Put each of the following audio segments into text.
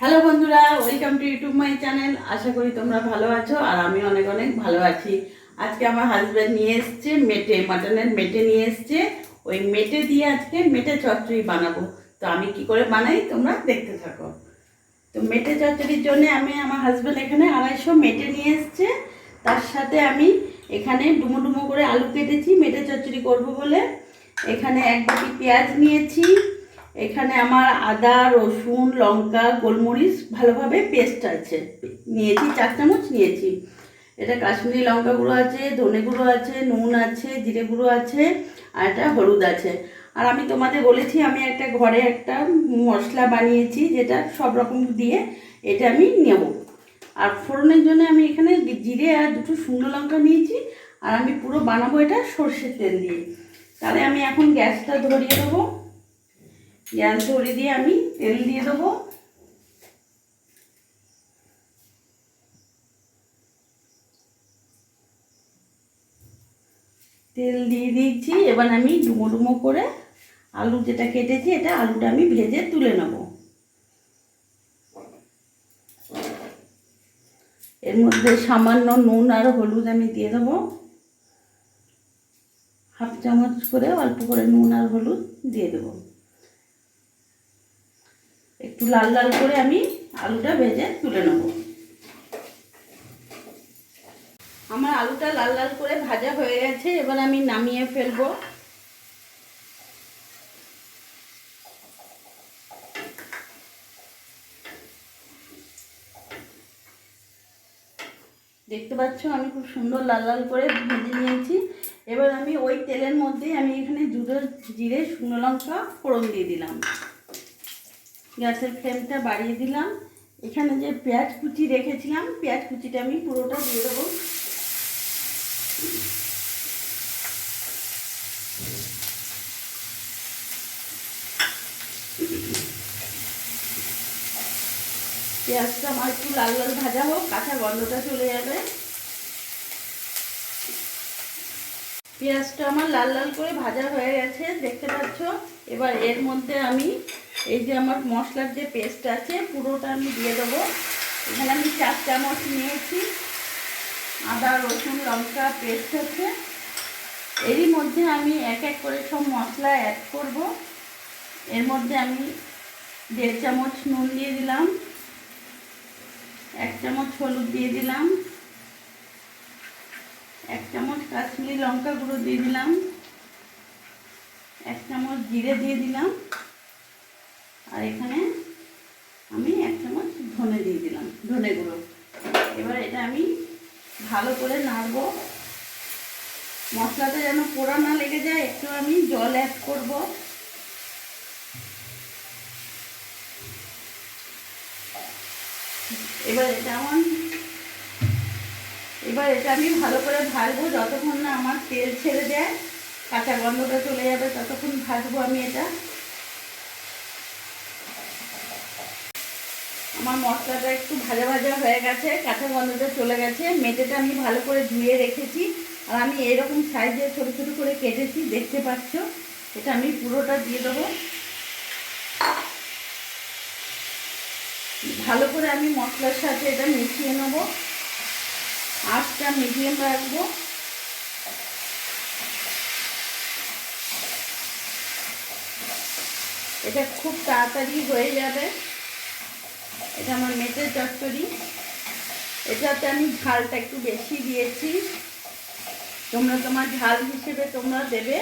Hello বন্ধুরা welcome to YouTube my channel আশা করি তোমরা ভালো আছো আর আমি অনেক অনেক ভালো আছি। আজকে আমার হাজব্যান্ড নিয়ে এসছে মেটে মাটনের মেটে নিয়ে এসছে। ওই মেটে দিয়ে আজকে মেটে চচ্চড়ি বানাবো। তো আমি কি করে বানাই তোমরা দেখতে থাকো। তো মেটে চচ্চড়ির জন্য আমি আমার হাজব্যান্ড এখানে আড়াইশো মেটে নিয়ে এসছে। তার সাথে আমি এখানে ডুমো ডুমো করে আলু কেটেছি, মেটে চচ্চড়ি করব বলে। এখানে এক বাটি পেঁয়াজ নিয়েছি। এখানে আমার আদা, রসুন, লঙ্কা, গোলমরিচ ভালোভাবে পেস্ট আছে। নিয়েছি চার চামচ নিয়েছি। এটা কাশ্মীরি লঙ্কা গুঁড়ো আছে, ধনে গুঁড়ো আছে, নুন আছে, জিরে গুঁড়ো আছে, আর এটা হলুদ আছে। আর আমি তোমাদের বলেছি, আমি একটা ঘরে একটা মশলা বানিয়েছি, যেটা সব রকম দিয়ে এটা আমি নেব। আর ফোড়নের জন্য আমি এখানে জিরে আর দুটো শুকনো লঙ্কা নিয়েছি, আর আমি পুরো বানাবো এটা সর্ষের তেল দিয়ে। তাহলে আমি এখন গ্যাসটা ধরিয়ে দেবো। গ্যাস ধরে দিয়ে আমি তেল দিয়ে দেবো। তেল দিয়ে দিয়েছি এবার আমি ডুমো ডুমো করে আলু যেটা কেটেছি, এটা আলুটা আমি ভেজে তুলে নেব। এর মধ্যে সামান্য নুন আর হলুদ আমি দিয়ে দেবো। হাফ চামচ করে অল্প করে নুন আর হলুদ দিয়ে দেবো। লাল লাল করে আমি আলুটা ভেজে তুলে নেব। আমার আলুটা লাল লাল করে ভাজা হয়ে গেছে, এবার আমি নামিয়ে ফেলব। দেখতে পাচ্ছ, আমি খুব সুন্দর লাল লাল করে ভেজে নিয়েছি। এবার আমি ওই তেলের মধ্যেই আমি এখানে জুড়ে জিরে, শুকনো লঙ্কা, ফোড়ন দিয়ে দিলাম। গ্যাসের ফ্লেমটা বাড়িয়ে দিলাম। এখানে যে পেঁয়াজ কুচি রেখেছিলাম, পেঁয়াজ কুচিটা আমি পুরোটা দিয়ে দেবো। পেঁয়াজটা আমার একটু লাল লাল ভাজা হোক, কাঁচা গন্ধটা চলে যাবে। পেঁয়াজটা আমার লাল লাল করে ভাজা হয়ে গেছে, দেখতে পাচ্ছ? এবার এর মধ্যে আমি এই যে আমার মশলার যে পেস্ট আছে, পুরোটা আমি দিয়ে দেবো। এখানে আমি চার চামচ নিয়েছি। আদা, রসুন, লঙ্কা পেস্ট আছে। এরই মধ্যে আমি এক এক করে সব মশলা অ্যাড করব। এর মধ্যে আমি দেড় চামচ নুন দিয়ে দিলাম। এক চামচ হলুদ দিয়ে দিলাম। এক চামচ কাশ্মীরি লঙ্কা গুঁড়ো দিয়ে দিলাম। এক চামচ জিরে দিয়ে দিলাম। আর এখানে আমি এক চামচ ধনে দিয়ে দিলাম, ধনে গুঁড়ো। এবার এটা আমি ভালো করে নাড়বো। মশলাটা যেন পোড়া না লেগে যায়, একটু আমি জল অ্যাড করব। এবার এটা আমার এবার এটা আমি ভালো করে ভাজবো, যতক্ষণ না আমার তেল ছেড়ে দেয় কাঁচা গন্ধটা চলে যাবে, ততক্ষণ ভাজবো আমি এটা। আমার মশলাটা একটু ভাজা ভাজা হয়ে গেছে, কাঁচা গন্ধটা চলে গেছে। মেটেটা আমি ভালো করে ধুয়ে রেখেছি। আর আমি এরকম সাইজে ছোটো ছোটো করে কেটেছি, দেখতে পাচ্ছ? এটা আমি পুরোটা দিয়ে দেবো। ভালো করে আমি মশলার সাথে এটা মিশিয়ে নেব। আঁচটা মিডিয়াম রাখব। এটা খুব তাড়াতাড়ি হয়ে যাবে। এটা আমার মেটের চচ্চড়ি। এটাতে আমি ঝালটা একটু বেশি দিয়েছি। তোমরা তোমার ঝাল হিসেবে তোমরা দেবে।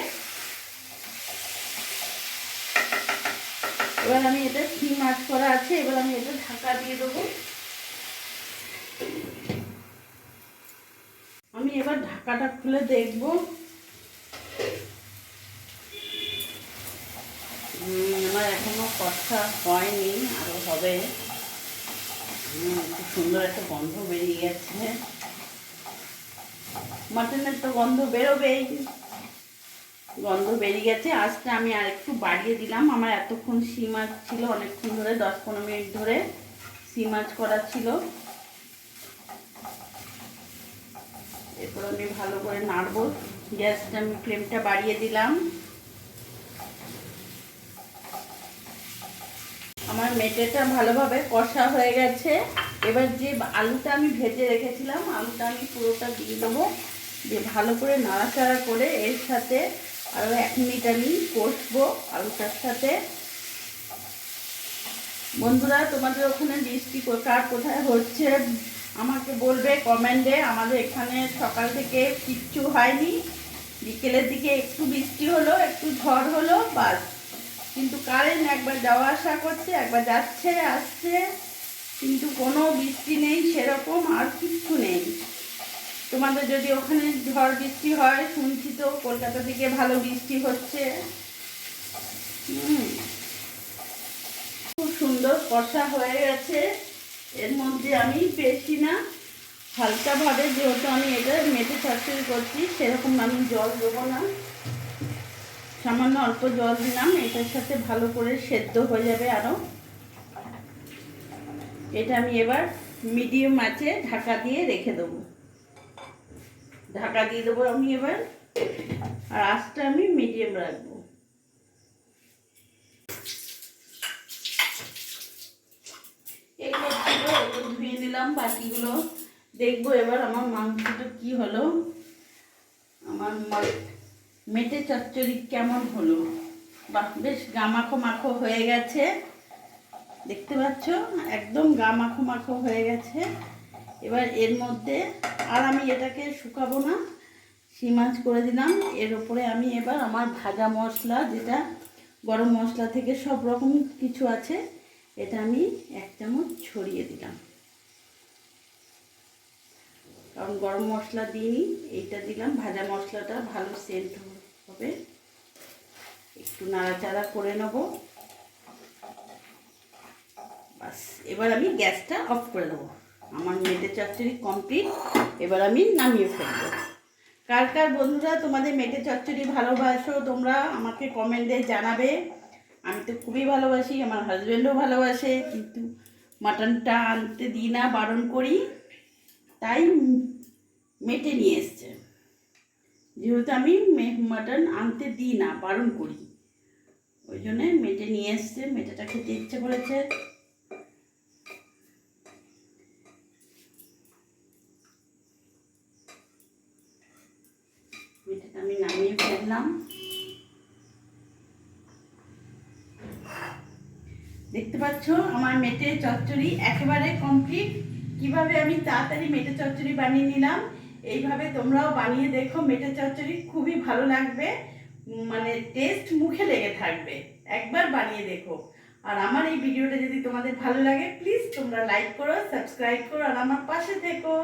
এবার আমি এটা ঘি মাছ করা আছে, এবার আমি এটা ঢাকা দিয়ে দেবো। আমি এবার ঢাকাটা খুলে দেখব। আমার এখনও কথা হয়নি, আরও হবে। খুব সুন্দর একটা গন্ধ বেরিয়ে গেছে মাটনের তো গন্ধ বেরোবেই। গন্ধ বেরিয়ে গেছে। আজকে আমি আর একটু বাড়িয়ে দিলাম। আমার এতক্ষণ সি মাছ ছিল, অনেকক্ষণ ধরে, দশ পনেরো মিনিট ধরে সি মাছ করা ছিল। এরপর আমি ভালো করে নাড়বো। গ্যাসটা আমি ফ্লেমটা বাড়িয়ে দিলাম আমার মেটেটা ভালোভাবে কষা হয়ে গেছে। এবার যে আলুটা আমি ভেজে রেখেছিলাম, আলুটা আমি পুরোটা দিয়ে দেবো। দিয়ে ভালো করে নাড়াচাড়া করে এর সাথে আরও এক মিনিট আমি কষবো আলুটার সাথে। বন্ধুরা, তোমাদের ওখানে বৃষ্টি কার কোথায় হচ্ছে আমাকে বলবে কমেন্টে। আমাদের এখানে সকাল থেকে কিচ্ছু হয়নি। বিকেলের দিকে একটু বৃষ্টি হলো, একটু ঝড় হলো, বাস। কিন্তু কারেন্ট একবার যাওয়া আসা করছে, একবার যাচ্ছে, আসছে, কিন্তু কোনো বৃষ্টি নেই, সেরকম আর কিচ্ছু নেই। তোমাদের যদি ওখানে ঝড় বৃষ্টি হয়, শুনছি তো, কলকাতা থেকে ভালো বৃষ্টি হচ্ছে। খুব সুন্দর কষা হয়ে গেছে, এর মধ্যে আমি বেশি না। হালকাভাবে যেহেতু আমি এটা মেটে চচ্চড়ি করছি, সেরকম আমি জল দেবো না। সামান্য অল্প জল দিলাম, এটার সাথে ভালো করে সেদ্ধ হয়ে যাবে আরও এটা আমি এবার মিডিয়াম আঁচে ঢাকা দিয়ে রেখে দেবো। ঢাকা দিয়ে দেবো আমি এবার, আর আঁচটা আমি মিডিয়াম রাখব। ধুয়ে নিলাম, বাকিগুলো দেখব এবার আমার মাংসটা কি হলো। আমার মেটে চচ্চড়ি কেমন হলো? বাহ, বেশ গামাখো মাখো হয়ে গেছে। দেখতে পাচ্ছ? একদম গামাখো মাখো হয়ে গেছে। এবার এর মধ্যে আর আমি এটাকে শুকাবো না। সিমাজ করে দিলাম। এর উপরে আমি এবার আমার ভাজা মশলা, যেটা গরম মশলা থেকে সব রকম কিছু আছে, এটা আমি এক চামচ ছড়িয়ে দিলাম। কারণ গরম মশলা দিইনি, এইটা দিলাম। ভাজা মশলাটা ভালো সেন্ট হবে। একটু নাড়াচাড়া করে নেব। বাস, এবার আমি গ্যাসটা অফ করে দেবো। আমার মেটে চচ্চড়ি কমপ্লিট এবার আমি নামিয়ে ফেলব। কার কার বন্ধুরা তোমাদের মেটে চচ্চড়ি ভালোবাসো, তোমরা আমাকে কমেন্টে জানাবে। আমি তো খুবই ভালোবাসি, আমার হাজব্যান্ডও ভালোবাসে, কিন্তু মাটনটা আনতে দিই না, বারণ করি। তাই মেটে নিয়ে এসছে। যেহেতু আমি মাটন আনতে দিই না, বারণ করি। ওই জন্যে মেটে নিয়ে এসছে মেটেটা খেতে ইচ্ছে করেছে। মেটেটা আমি নামিয়ে ফেললাম। দেখতে পাচ্ছ, আমার মেটে চচ্চড়ি একেবারে কমপ্লিট কীভাবে আমি তাড়াতাড়ি মেটে চচ্চড়ি বানিয়ে নিলাম এইভাবে তোমরাও বানিয়ে দেখো, মেটে চচ্চড়ি খুবই ভালো লাগবে। মানে টেস্ট মুখে লেগে থাকবে। একবার বানিয়ে দেখো। আর আমার এই ভিডিওটা যদি তোমাদের ভালো লাগে প্লিজ তোমরা লাইক করো সাবস্ক্রাইব করো, আর আমার পাশে থেকো।